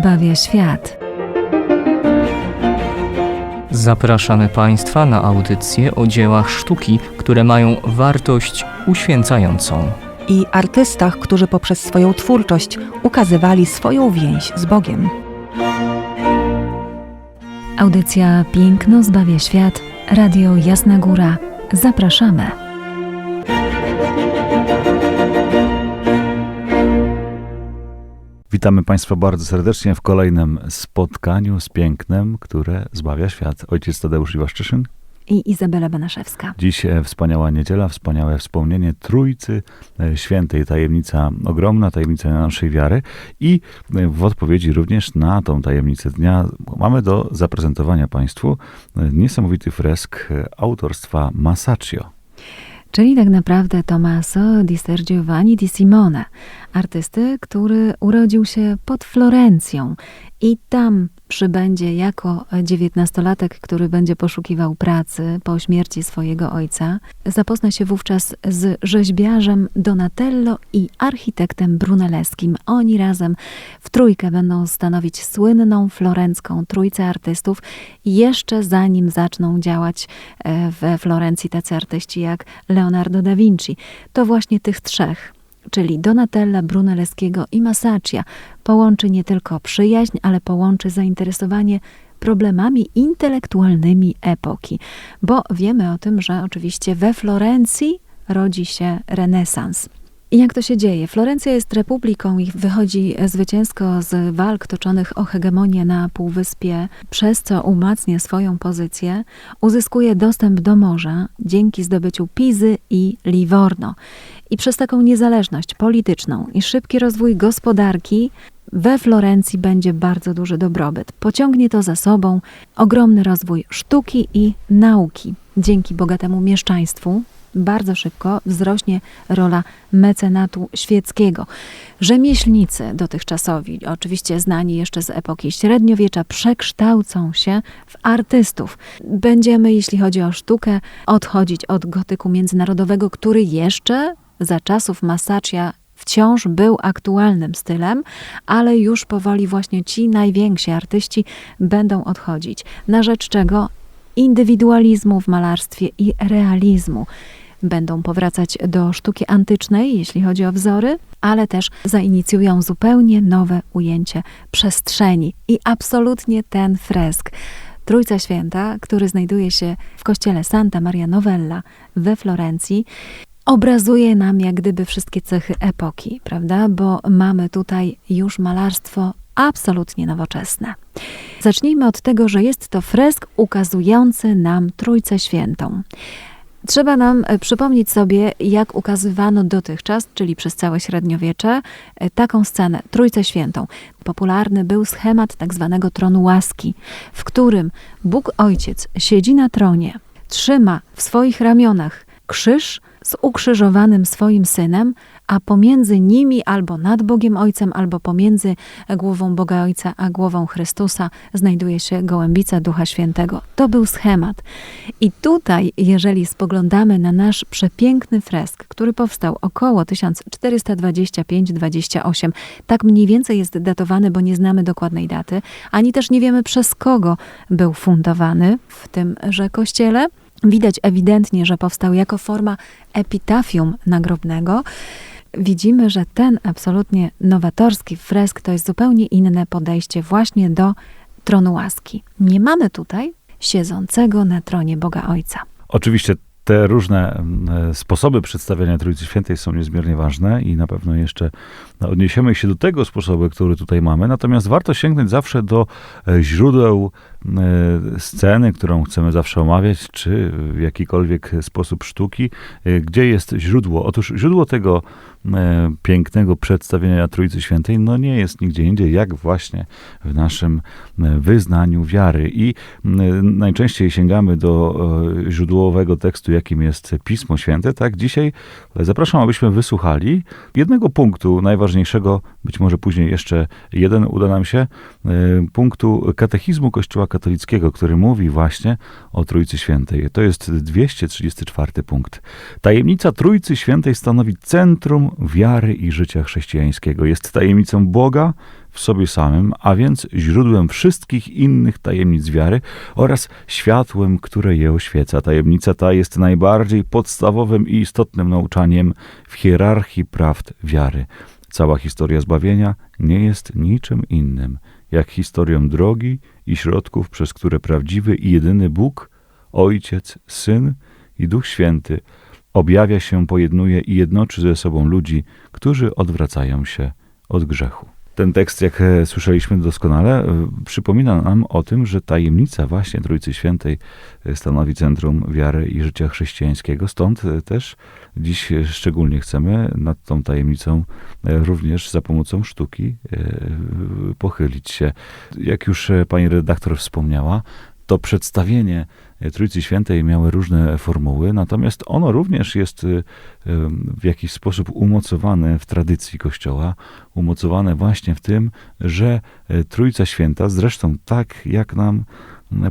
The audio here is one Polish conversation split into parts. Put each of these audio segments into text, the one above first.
zbawia świat. Zapraszamy Państwa na audycję o dziełach sztuki, które mają wartość uświęcającą. i artystach, którzy poprzez swoją twórczość ukazywali swoją więź z Bogiem. Audycja Piękno zbawia świat. Radio Jasna Góra. Zapraszamy. Witamy Państwa bardzo serdecznie w kolejnym spotkaniu z pięknem, które zbawia świat. Ojciec Tadeusz Iwaszczyszyn. I Izabela Banaszewska. Dziś e, wspaniała niedziela, wspaniałe wspomnienie Trójcy e, Świętej, tajemnica ogromna, tajemnica naszej wiary i e, w odpowiedzi również na tą tajemnicę dnia mamy do zaprezentowania Państwu niesamowity fresk autorstwa Masaccio. Czyli tak naprawdę Tommaso di Ser Giovanni di Simone, artysty, który urodził się pod Florencją i tam przybędzie jako dziewiętnastolatek, który będzie poszukiwał pracy po śmierci swojego ojca. Zapozna się wówczas z rzeźbiarzem Donatello i architektem Brunelleskim. Oni razem w trójkę będą stanowić słynną florencką trójcę artystów, jeszcze zanim zaczną działać e, we Florencji tacy artyści jak Leonardo da Vinci. To właśnie tych trzech czyli Donatella, Brunelleschiego i Masaccia, połączy nie tylko przyjaźń, ale połączy zainteresowanie problemami intelektualnymi epoki. Bo wiemy o tym, że oczywiście we Florencji rodzi się renesans. I jak to się dzieje? Florencja jest republiką i wychodzi zwycięsko z walk toczonych o hegemonię na Półwyspie, przez co umacnia swoją pozycję, uzyskuje dostęp do morza dzięki zdobyciu Pizy i Livorno. I przez taką niezależność polityczną i szybki rozwój gospodarki we Florencji będzie bardzo duży dobrobyt. Pociągnie to za sobą ogromny rozwój sztuki i nauki. Dzięki bogatemu mieszczaństwu bardzo szybko wzrośnie rola mecenatu świeckiego. Rzemieślnicy dotychczasowi, oczywiście znani jeszcze z epoki średniowiecza, przekształcą się w artystów. Będziemy, jeśli chodzi o sztukę, odchodzić od gotyku międzynarodowego, który jeszcze za czasów Masaccia wciąż był aktualnym stylem, ale już powoli właśnie ci najwięksi artyści będą odchodzić. Na rzecz czego? Indywidualizmu w malarstwie i realizmu. Będą powracać do sztuki antycznej, jeśli chodzi o wzory, ale też zainicjują zupełnie nowe ujęcie przestrzeni. I absolutnie ten fresk. Trójca Święta, który znajduje się w kościele Santa Maria Novella we Florencji, obrazuje nam jak gdyby wszystkie cechy epoki, prawda? Bo mamy tutaj już malarstwo absolutnie nowoczesne. Zacznijmy od tego, że jest to fresk ukazujący nam Trójcę Świętą. Trzeba nam e, przypomnieć sobie, jak ukazywano dotychczas, czyli przez całe średniowiecze, e, taką scenę, Trójcę Świętą. Popularny był schemat tak zwanego tronu łaski, w którym Bóg Ojciec siedzi na tronie, trzyma w swoich ramionach krzyż z ukrzyżowanym swoim synem, a pomiędzy nimi albo nad Bogiem Ojcem, albo pomiędzy głową Boga Ojca a głową Chrystusa znajduje się gołębica Ducha Świętego. To był schemat. I tutaj, jeżeli spoglądamy na nasz przepiękny fresk, który powstał około 1425-28, tak mniej więcej jest datowany, bo nie znamy dokładnej daty, ani też nie wiemy przez kogo był fundowany w tymże kościele. Widać ewidentnie, że powstał jako forma epitafium nagrobnego. Widzimy, że ten absolutnie nowatorski fresk to jest zupełnie inne podejście właśnie do tronu łaski. Nie mamy tutaj siedzącego na tronie Boga Ojca. Oczywiście te różne mm, sposoby przedstawiania Trójcy Świętej są niezmiernie ważne i na pewno jeszcze odniesiemy się do tego sposobu, który tutaj mamy. Natomiast warto sięgnąć zawsze do e, źródeł e, sceny, którą chcemy zawsze omawiać, czy w jakikolwiek sposób sztuki. E, Gdzie jest źródło? Otóż źródło tego e, pięknego przedstawienia Trójcy Świętej, no nie jest nigdzie indziej, jak właśnie w naszym e, wyznaniu wiary. I m, najczęściej sięgamy do e, źródłowego tekstu, jakim jest Pismo Święte. Tak, dzisiaj zapraszam, abyśmy wysłuchali jednego punktu, najważniejszego, być może później jeszcze jeden uda nam się, e, punktu katechizmu Kościoła katolickiego, który mówi właśnie o Trójcy Świętej. To jest 234 punkt. Tajemnica Trójcy Świętej stanowi centrum wiary i życia chrześcijańskiego. Jest tajemnicą Boga, w sobie samym, a więc źródłem wszystkich innych tajemnic wiary oraz światłem, które je oświeca. Tajemnica ta jest najbardziej podstawowym i istotnym nauczaniem w hierarchii prawd wiary. Cała historia zbawienia nie jest niczym innym, jak historią drogi i środków, przez które prawdziwy i jedyny Bóg, Ojciec, Syn i Duch Święty objawia się, pojednuje i jednoczy ze sobą ludzi, którzy odwracają się od grzechu. Ten tekst, jak e, słyszeliśmy doskonale, e, przypomina nam o tym, że tajemnica właśnie Trójcy Świętej e, stanowi centrum wiary i życia chrześcijańskiego. Stąd też dziś szczególnie chcemy nad tą tajemnicą również za pomocą sztuki pochylić się. Jak już pani redaktor wspomniała, to przedstawienie Trójcy Świętej miały różne formuły, natomiast ono również jest y, w jakiś sposób umocowane w tradycji Kościoła, umocowane właśnie w tym, że e, Trójca Święta, zresztą tak jak nam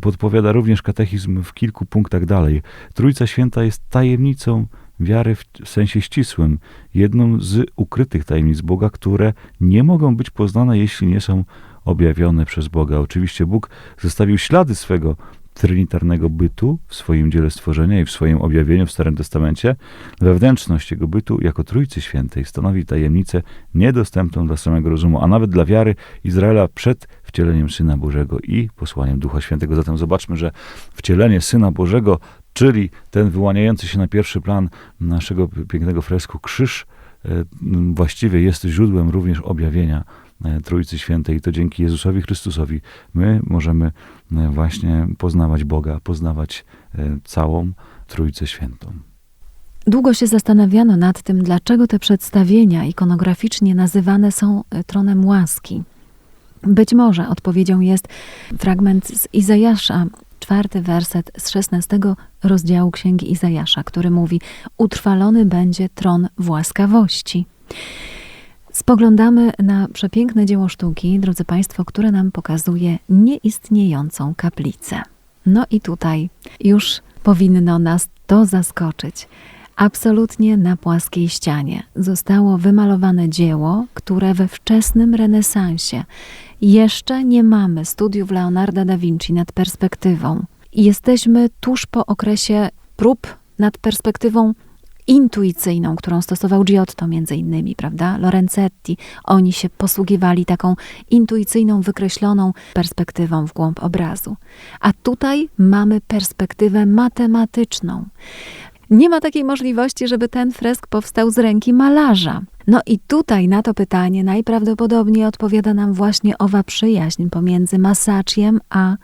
podpowiada również katechizm w kilku punktach dalej, Trójca Święta jest tajemnicą wiary w sensie ścisłym, jedną z ukrytych tajemnic Boga, które nie mogą być poznane, jeśli nie są objawione przez Boga. Oczywiście Bóg zostawił ślady swego trinitarnego bytu w swoim dziele stworzenia i w swoim objawieniu w Starym Testamencie. Wewnętrzność jego bytu jako Trójcy Świętej stanowi tajemnicę niedostępną dla samego rozumu, a nawet dla wiary Izraela przed wcieleniem Syna Bożego i posłaniem Ducha Świętego. Zatem zobaczmy, że wcielenie Syna Bożego, czyli ten wyłaniający się na pierwszy plan naszego pięknego fresku krzyż, e, właściwie jest źródłem również objawienia Trójcy Świętej i to dzięki Jezusowi Chrystusowi my możemy e, właśnie poznawać Boga, poznawać e, całą Trójcę Świętą. Długo się zastanawiano nad tym, dlaczego te przedstawienia ikonograficznie nazywane są e, tronem łaski. Być może odpowiedzią jest fragment z Izajasza, czwarty werset z szesnastego rozdziału Księgi Izajasza, który mówi: Utrwalony będzie tron w łaskawości. Spoglądamy na przepiękne dzieło sztuki, drodzy Państwo, które nam pokazuje nieistniejącą kaplicę. No i tutaj już powinno nas to zaskoczyć. Absolutnie na płaskiej ścianie zostało wymalowane dzieło, które we wczesnym renesansie jeszcze nie mamy studiów Leonarda da Vinci nad perspektywą. Jesteśmy tuż po okresie prób nad perspektywą intuicyjną, którą stosował Giotto między innymi, prawda? Lorenzetti. Oni się posługiwali taką intuicyjną, wykreśloną perspektywą w głąb obrazu. A tutaj mamy perspektywę matematyczną. Nie ma takiej możliwości, żeby ten fresk powstał z ręki malarza. No i tutaj na to pytanie najprawdopodobniej odpowiada nam właśnie owa przyjaźń pomiędzy Masacciem a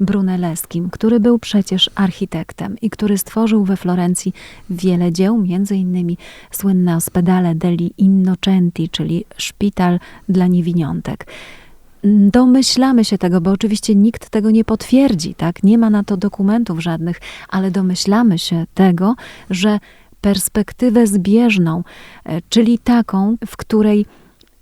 Brunelleskim, który był przecież architektem i który stworzył we Florencji wiele dzieł, innymi słynne Ospedale degli Innocenti, czyli szpital dla niewiniątek. Domyślamy się tego, bo oczywiście nikt tego nie potwierdzi, tak? Nie ma na to dokumentów żadnych, ale domyślamy się tego, że perspektywę zbieżną, e, czyli taką, w której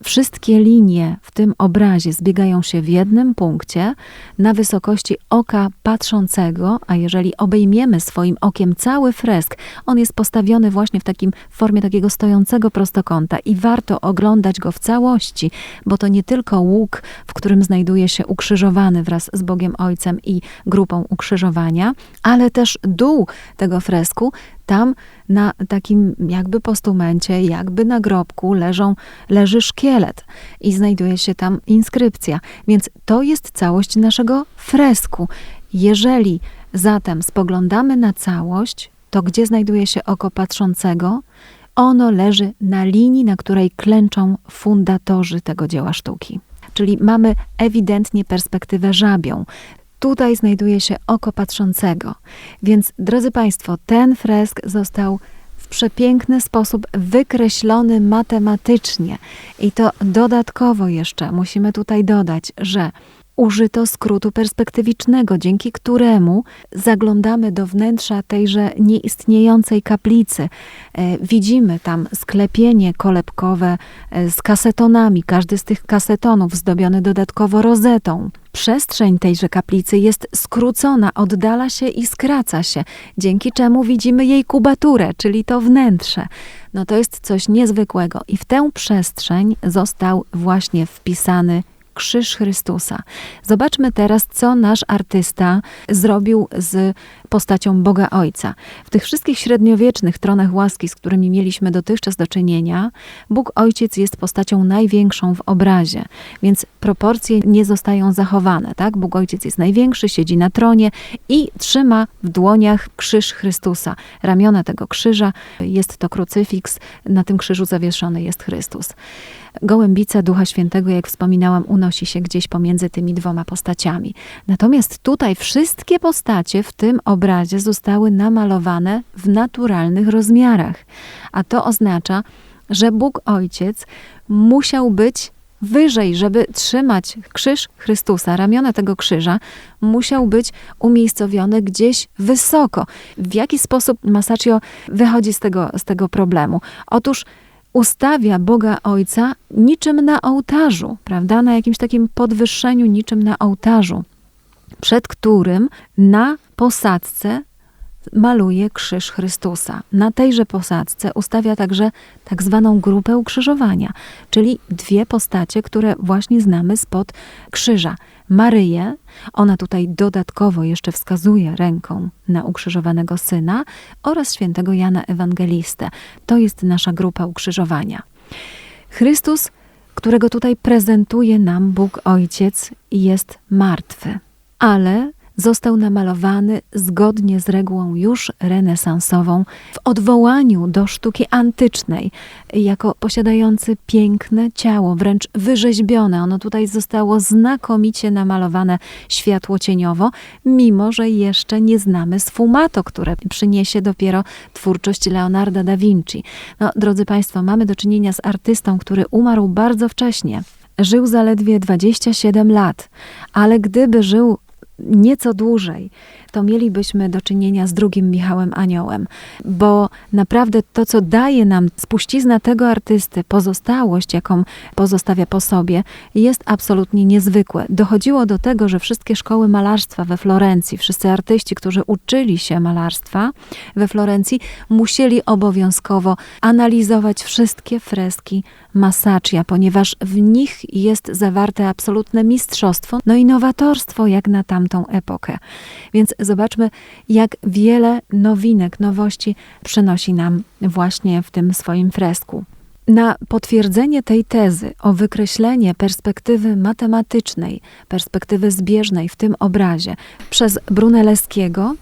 wszystkie linie w tym obrazie zbiegają się w jednym punkcie na wysokości oka patrzącego, a jeżeli obejmiemy swoim okiem cały fresk, on jest postawiony właśnie w takim w formie takiego stojącego prostokąta i warto oglądać go w całości, bo to nie tylko łuk, w którym znajduje się ukrzyżowany wraz z Bogiem Ojcem i grupą ukrzyżowania, ale też dół tego fresku, tam na takim jakby postumencie, jakby nagrobku leżą, leży szkielet i znajduje się tam inskrypcja. Więc to jest całość naszego fresku. Jeżeli zatem spoglądamy na całość, to gdzie znajduje się oko patrzącego? Ono leży na linii, na której klęczą fundatorzy tego dzieła sztuki. Czyli mamy ewidentnie perspektywę żabią. Tutaj znajduje się oko patrzącego. Więc, drodzy Państwo, ten fresk został w przepiękny sposób wykreślony matematycznie. I to dodatkowo jeszcze musimy tutaj dodać, że użyto skrótu perspektywicznego, dzięki któremu zaglądamy do wnętrza tejże nieistniejącej kaplicy. E, widzimy tam sklepienie kolebkowe e, z kasetonami, każdy z tych kasetonów zdobiony dodatkowo rozetą. Przestrzeń tejże kaplicy jest skrócona, oddala się i skraca się, dzięki czemu widzimy jej kubaturę, czyli to wnętrze. No to jest coś niezwykłego i w tę przestrzeń został właśnie wpisany krzyż Chrystusa. Zobaczmy teraz, co nasz artysta zrobił z postacią Boga Ojca. W tych wszystkich średniowiecznych tronach łaski, z którymi mieliśmy dotychczas do czynienia, Bóg Ojciec jest postacią największą w obrazie, więc proporcje nie zostają zachowane. Tak? Bóg Ojciec jest największy, siedzi na tronie i trzyma w dłoniach krzyż Chrystusa. Ramiona tego krzyża jest to krucyfiks, na tym krzyżu zawieszony jest Chrystus. Gołębica Ducha Świętego, jak wspominałam, unosi się gdzieś pomiędzy tymi dwoma postaciami. Natomiast tutaj wszystkie postacie w tym obrazie zostały namalowane w naturalnych rozmiarach. A to oznacza, że Bóg Ojciec musiał być wyżej, żeby trzymać krzyż Chrystusa, ramiona tego krzyża, musiał być umiejscowiony gdzieś wysoko. W jaki sposób Masaccio wychodzi z tego, z tego problemu? Otóż ustawia Boga Ojca niczym na ołtarzu, prawda? Na jakimś takim podwyższeniu, niczym na ołtarzu, przed którym na posadzce maluje krzyż Chrystusa. Na tejże posadzce ustawia także tak zwaną grupę ukrzyżowania, czyli dwie postacie, które właśnie znamy spod krzyża. Maryję, ona tutaj dodatkowo jeszcze wskazuje ręką na ukrzyżowanego syna oraz świętego Jana Ewangelistę. To jest nasza grupa ukrzyżowania. Chrystus, którego tutaj prezentuje nam Bóg Ojciec, jest martwy, ale został namalowany zgodnie z regułą już renesansową w odwołaniu do sztuki antycznej, jako posiadający piękne ciało, wręcz wyrzeźbione. Ono tutaj zostało znakomicie namalowane światłocieniowo, mimo że jeszcze nie znamy sfumato, które przyniesie dopiero twórczość Leonarda da Vinci. No, drodzy Państwo, mamy do czynienia z artystą, który umarł bardzo wcześnie. Żył zaledwie 27 lat, ale gdyby żył nieco dłużej, to mielibyśmy do czynienia z drugim Michałem Aniołem, bo naprawdę to, co daje nam spuścizna tego artysty, pozostałość, jaką pozostawia po sobie, jest absolutnie niezwykłe. Dochodziło do tego, że wszystkie szkoły malarstwa we Florencji, wszyscy artyści, którzy uczyli się malarstwa we Florencji, musieli obowiązkowo analizować wszystkie freski Masaccia, ponieważ w nich jest zawarte absolutne mistrzostwo, no i nowatorstwo jak na tamtą epokę. Więc zobaczmy, jak wiele nowinek, nowości przynosi nam właśnie w tym swoim fresku. Na potwierdzenie tej tezy o wykreślenie perspektywy matematycznej, perspektywy zbieżnej w tym obrazie przez Brunelleschiego,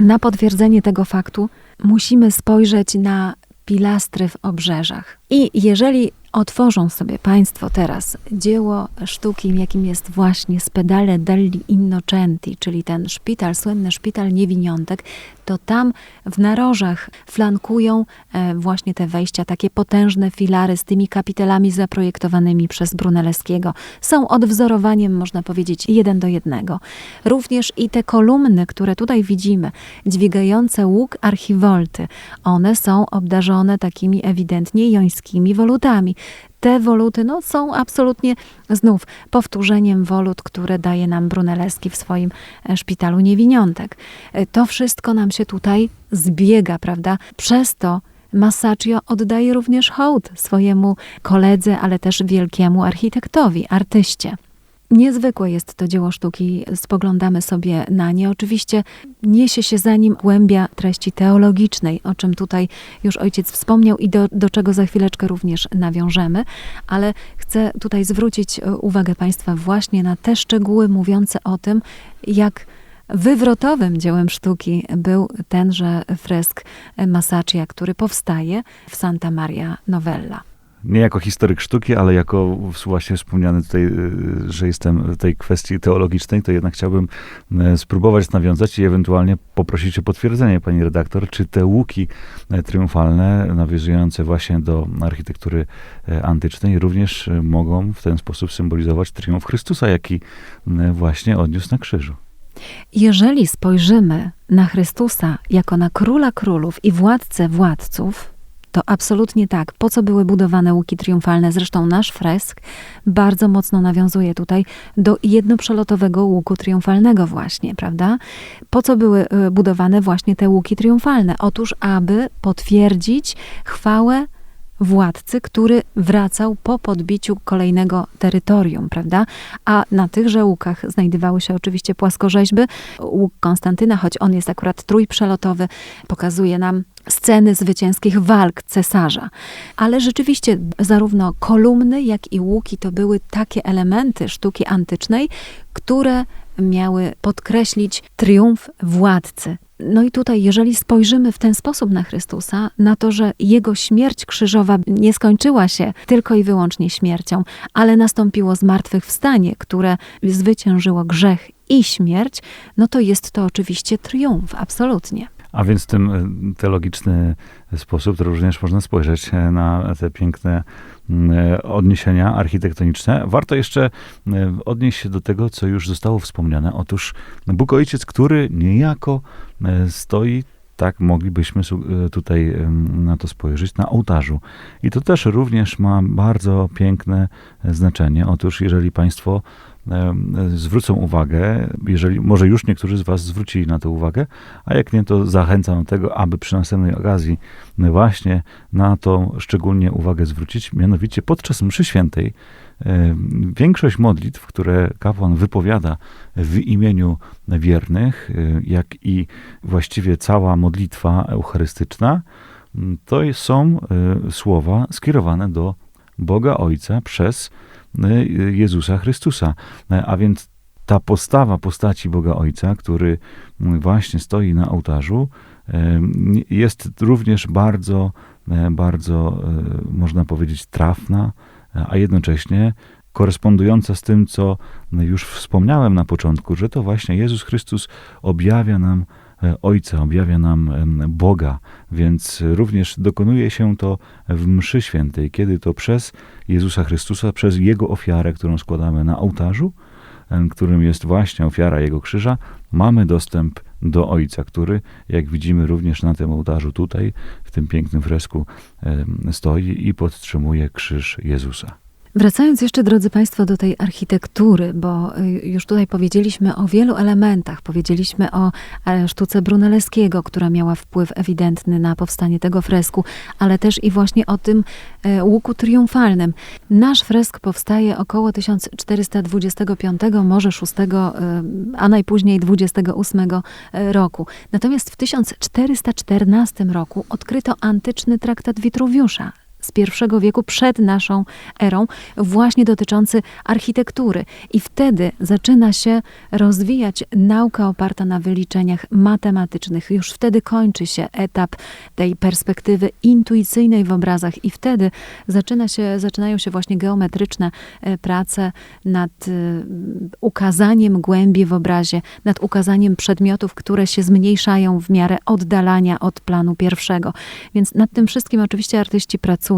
na potwierdzenie tego faktu musimy spojrzeć na pilastry w obrzeżach. I jeżeli otworzą sobie Państwo teraz dzieło sztuki, jakim jest właśnie Spedale degli Innocenti, czyli ten szpital, słynny szpital niewiniątek, to tam w narożach flankują e, właśnie te wejścia, takie potężne filary z tymi kapitelami zaprojektowanymi przez Brunelleschiego. Są odwzorowaniem, można powiedzieć, jeden do jednego. Również i te kolumny, które tutaj widzimy, dźwigające łuk archiwolty, one są obdarzone takimi ewidentnie jońskimi wolutami te woluty no, są absolutnie znów powtórzeniem wolut, które daje nam Brunelleschi w swoim e, szpitalu niewiniątek. E, To wszystko nam się tutaj zbiega, prawda? Przez to Masaccio oddaje również hołd swojemu koledze, ale też wielkiemu architektowi, artyście. Niezwykłe jest to dzieło sztuki, spoglądamy sobie na nie. Oczywiście niesie się za nim głębia treści teologicznej, o czym tutaj już ojciec wspomniał i do, do czego za chwileczkę również nawiążemy, ale chcę tutaj zwrócić e, uwagę Państwa właśnie na te szczegóły mówiące o tym, jak wywrotowym dziełem sztuki był tenże fresk Masaccia, który powstaje w Santa Maria Novella. Nie jako historyk sztuki, ale jako właśnie wspomniany tutaj, y, że jestem w tej kwestii teologicznej, to jednak chciałbym y, spróbować nawiązać i ewentualnie poprosić o potwierdzenie, pani redaktor, czy te łuki y, triumfalne, nawiązujące właśnie do architektury antycznej, również mogą w ten sposób symbolizować triumf Chrystusa, jaki właśnie odniósł na krzyżu. Jeżeli spojrzymy na Chrystusa jako na króla królów i władcę władców, to absolutnie tak. Po co były budowane łuki triumfalne? Zresztą nasz fresk bardzo mocno nawiązuje tutaj do jednoprzelotowego łuku triumfalnego właśnie, prawda? Po co były y, budowane właśnie te łuki triumfalne? Otóż, aby potwierdzić chwałę władcy, który wracał po podbiciu kolejnego terytorium, prawda? A na tychże łukach znajdowały się oczywiście płaskorzeźby. Łuk Konstantyna, choć on jest akurat trójprzelotowy, pokazuje nam sceny zwycięskich walk cesarza. Ale rzeczywiście zarówno kolumny, jak i łuki to były takie elementy sztuki antycznej, które miały podkreślić triumf władcy. No i tutaj, jeżeli spojrzymy w ten sposób na Chrystusa, na to, że jego śmierć krzyżowa nie skończyła się tylko i wyłącznie śmiercią, ale nastąpiło zmartwychwstanie, które zwyciężyło grzech i śmierć, no to jest to oczywiście triumf, absolutnie. A więc w tym teologiczny sposób to również można spojrzeć e, na te piękne mm, e, odniesienia architektoniczne. Warto jeszcze e, odnieść się do tego, co już zostało wspomniane. Otóż Bóg Ojciec, który niejako stoi, tak moglibyśmy tutaj na to spojrzeć, na ołtarzu. I to też również ma bardzo piękne znaczenie. Otóż jeżeli Państwo zwrócą uwagę, jeżeli może już niektórzy z Was zwrócili na to uwagę, a jak nie, to zachęcam do tego, aby przy następnej okazji właśnie na to szczególnie uwagę zwrócić, mianowicie podczas mszy świętej większość modlitw, które kapłan wypowiada w imieniu wiernych, jak i właściwie cała modlitwa eucharystyczna, to są e, słowa skierowane do Boga Ojca przez Jezusa Chrystusa. E, A więc ta postawa postaci Boga Ojca, który właśnie stoi na ołtarzu, em, jest również bardzo, e, bardzo, e, można powiedzieć, trafna, e, a jednocześnie korespondująca z tym, co już wspomniałem na początku, że to właśnie Jezus Chrystus objawia nam e, Ojca, objawia nam em, Boga, więc również dokonuje się to w mszy świętej, kiedy to przez Jezusa Chrystusa, przez Jego ofiarę, którą składamy na ołtarzu, em, którym jest właśnie ofiara Jego krzyża, mamy dostęp do Ojca, który, jak widzimy również na tym ołtarzu tutaj, w tym pięknym fresku stoi i podtrzymuje krzyż Jezusa. Wracając jeszcze, drodzy Państwo, do tej architektury, bo y, już tutaj powiedzieliśmy o wielu elementach. Powiedzieliśmy o e, sztuce Brunelleschiego, która miała wpływ ewidentny na powstanie tego fresku, ale też i właśnie o tym e, łuku triumfalnym. Nasz fresk powstaje około 1425, może 6, e, a najpóźniej 28 roku. Natomiast w 1414 roku odkryto antyczny traktat Witruwiusza z I wieku przed naszą erą, właśnie dotyczący architektury. I wtedy zaczyna się rozwijać nauka oparta na wyliczeniach matematycznych. Już wtedy kończy się etap tej perspektywy intuicyjnej w obrazach i wtedy zaczyna się, zaczynają się właśnie geometryczne e, prace nad e, ukazaniem głębi w obrazie, nad ukazaniem przedmiotów, które się zmniejszają w miarę oddalania od planu pierwszego. Więc nad tym wszystkim oczywiście artyści pracują.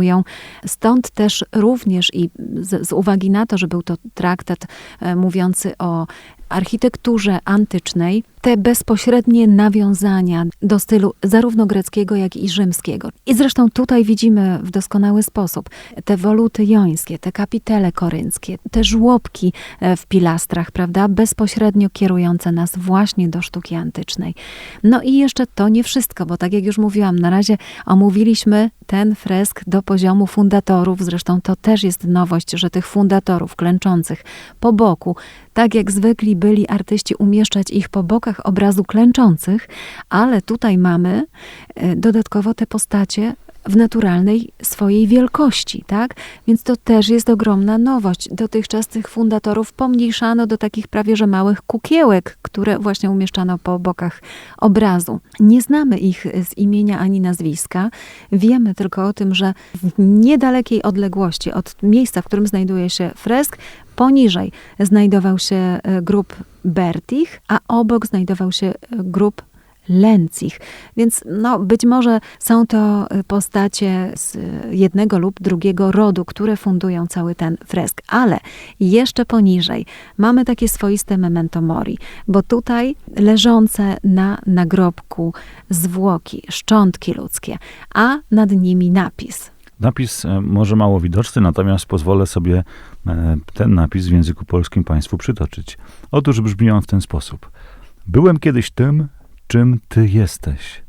Stąd też również i z, z uwagi na to, że był to traktat e, mówiący o architekturze antycznej, te bezpośrednie nawiązania do stylu zarówno greckiego, jak i rzymskiego. I zresztą tutaj widzimy w doskonały sposób te woluty jońskie, te kapitele korynckie, te żłobki e, w pilastrach, prawda, bezpośrednio kierujące nas właśnie do sztuki antycznej. No i jeszcze to nie wszystko, bo tak jak już mówiłam, na razie omówiliśmy ten fresk do poziomu fundatorów, zresztą to też jest nowość, że tych fundatorów klęczących po boku, tak jak zwykli byli artyści umieszczać ich po bokach obrazu klęczących, ale tutaj mamy e, dodatkowo te postacie w naturalnej swojej wielkości, tak? Więc to też jest ogromna nowość. Dotychczas tych fundatorów pomniejszano do takich prawie że małych kukiełek, które właśnie umieszczano po bokach obrazu. Nie znamy ich z imienia ani nazwiska. Wiemy tylko o tym, że w niedalekiej odległości od miejsca, w którym znajduje się fresk, poniżej znajdował się e, grób Bertich, a obok znajdował się e, grób Lencich. Więc no, być może są to y, postacie z jednego lub drugiego rodu, które fundują cały ten fresk. Ale jeszcze poniżej mamy takie swoiste memento mori, bo tutaj leżące na nagrobku zwłoki, szczątki ludzkie, a nad nimi napis. Napis e, może mało widoczny, natomiast pozwolę sobie e, ten napis w języku polskim Państwu przytoczyć. Otóż brzmi on w ten sposób. Byłem kiedyś tym, czym Ty jesteś,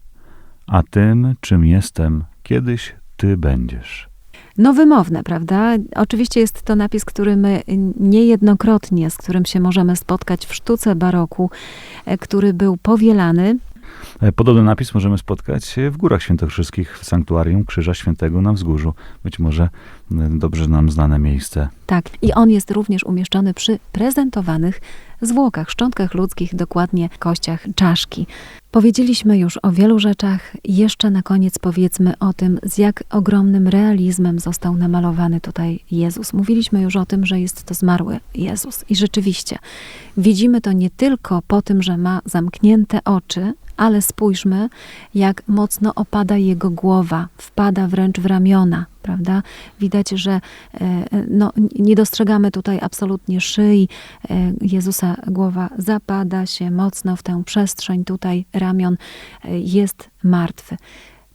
a tym, czym jestem, kiedyś Ty będziesz. no wymowne, prawda? Oczywiście jest to napis, który my niejednokrotnie, z którym się możemy spotkać w sztuce baroku, e, który był powielany. E, Podobny napis możemy spotkać w Górach Świętokrzyskich w Sanktuarium Krzyża Świętego na Wzgórzu. Być może dobrze nam znane miejsce. Tak, i on jest również umieszczony przy prezentowanych zwłokach, szczątkach ludzkich, dokładnie kościach czaszki. Powiedzieliśmy już o wielu rzeczach. Jeszcze na koniec powiedzmy o tym, z jak ogromnym realizmem został namalowany tutaj Jezus. Mówiliśmy już o tym, że jest to zmarły Jezus. I rzeczywiście widzimy to nie tylko po tym, że ma zamknięte oczy, ale spójrzmy, jak mocno opada jego głowa, wpada wręcz w ramiona, prawda? Widać, że e, no, nie dostrzegamy tutaj absolutnie szyi e, Jezusa. Głowa zapada się mocno w tę przestrzeń tutaj ramion, e, jest martwy.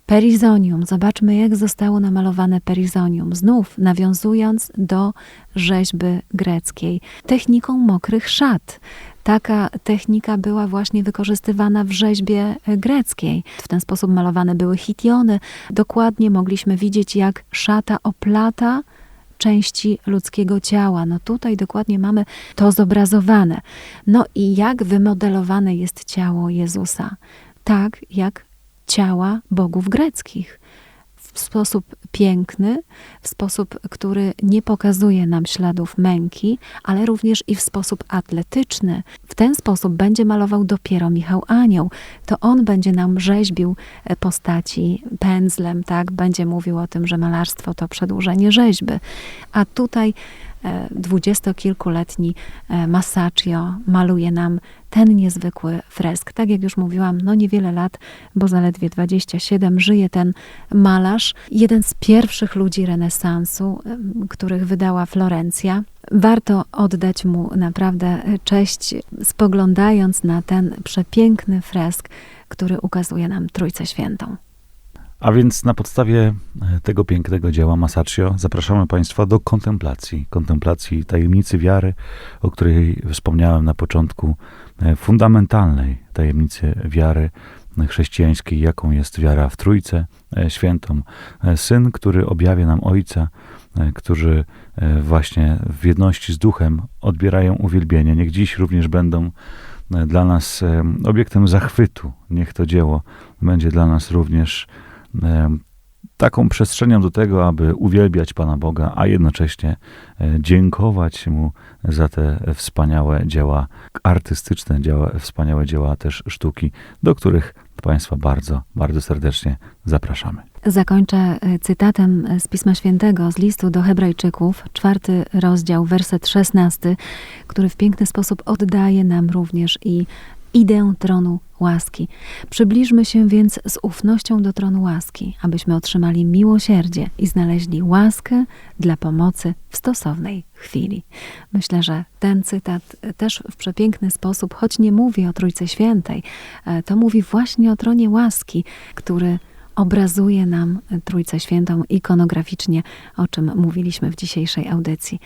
Perizonium, zobaczmy jak zostało namalowane perizonium, znów nawiązując do rzeźby greckiej, techniką mokrych szat. Taka technika była właśnie wykorzystywana w rzeźbie e, greckiej. W ten sposób malowane były hitiony. Dokładnie mogliśmy widzieć, jak szata oplata części ludzkiego ciała. No tutaj dokładnie mamy to zobrazowane. No i jak wymodelowane jest ciało Jezusa? Tak jak ciała bogów greckich. W sposób piękny, w sposób, który nie pokazuje nam śladów męki, ale również i w sposób atletyczny. W ten sposób będzie malował dopiero Michał Anioł. To on będzie nam rzeźbił e, postaci pędzlem, tak? Będzie mówił o tym, że malarstwo to przedłużenie rzeźby. A tutaj dwudziestokilkuletni e, Masaccio maluje nam ten niezwykły fresk. Tak jak już mówiłam, no niewiele lat, bo zaledwie 27, żyje ten malarz, jeden z pierwszych ludzi renesansu, em, których wydała Florencja. Warto oddać mu naprawdę cześć, spoglądając na ten przepiękny fresk, który ukazuje nam Trójcę Świętą. A więc na podstawie e, tego pięknego dzieła Masaccio zapraszamy Państwa do kontemplacji. Kontemplacji tajemnicy wiary, o której wspomniałem na początku, e, fundamentalnej tajemnicy wiary chrześcijańskiej, jaką jest wiara w Trójcę e, Świętą. E, Syn, który objawia nam Ojca, e, którzy e, właśnie w jedności z Duchem odbierają uwielbienie. Niech dziś również będą e, dla nas e, obiektem zachwytu. Niech to dzieło będzie dla nas również e, taką przestrzenią do tego, aby uwielbiać Pana Boga, a jednocześnie e, dziękować Mu za te wspaniałe dzieła artystyczne, dzieła, wspaniałe dzieła też sztuki, do których Państwa bardzo, bardzo serdecznie zapraszamy. Zakończę e, cytatem z Pisma Świętego, z listu do Hebrajczyków, czwarty rozdział, werset szesnasty, który w piękny sposób oddaje nam również i ideę tronu łaski. Przybliżmy się więc z ufnością do tronu łaski, abyśmy otrzymali miłosierdzie i znaleźli łaskę dla pomocy w stosownej chwili. Myślę, że ten cytat też w przepiękny sposób, choć nie mówi o Trójcy Świętej, e, to mówi właśnie o tronie łaski, który obrazuje nam Trójcę Świętą ikonograficznie, o czym mówiliśmy w dzisiejszej audycji.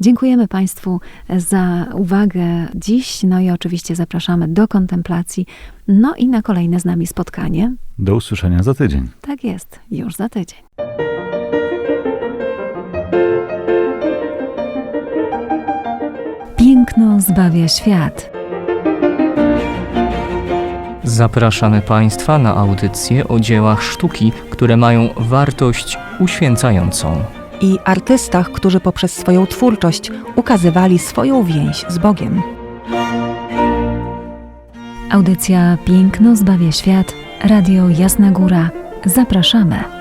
Dziękujemy Państwu za uwagę dziś, no i oczywiście zapraszamy do kontemplacji, no i na kolejne z nami spotkanie. Do usłyszenia za tydzień. Tak jest, już za tydzień. Piękno zbawia świat. Zapraszamy Państwa na audycje o dziełach sztuki, które mają wartość uświęcającą. I artystach, którzy poprzez swoją twórczość ukazywali swoją więź z Bogiem. Audycja Piękno zbawia świat. Radio Jasna Góra. Zapraszamy.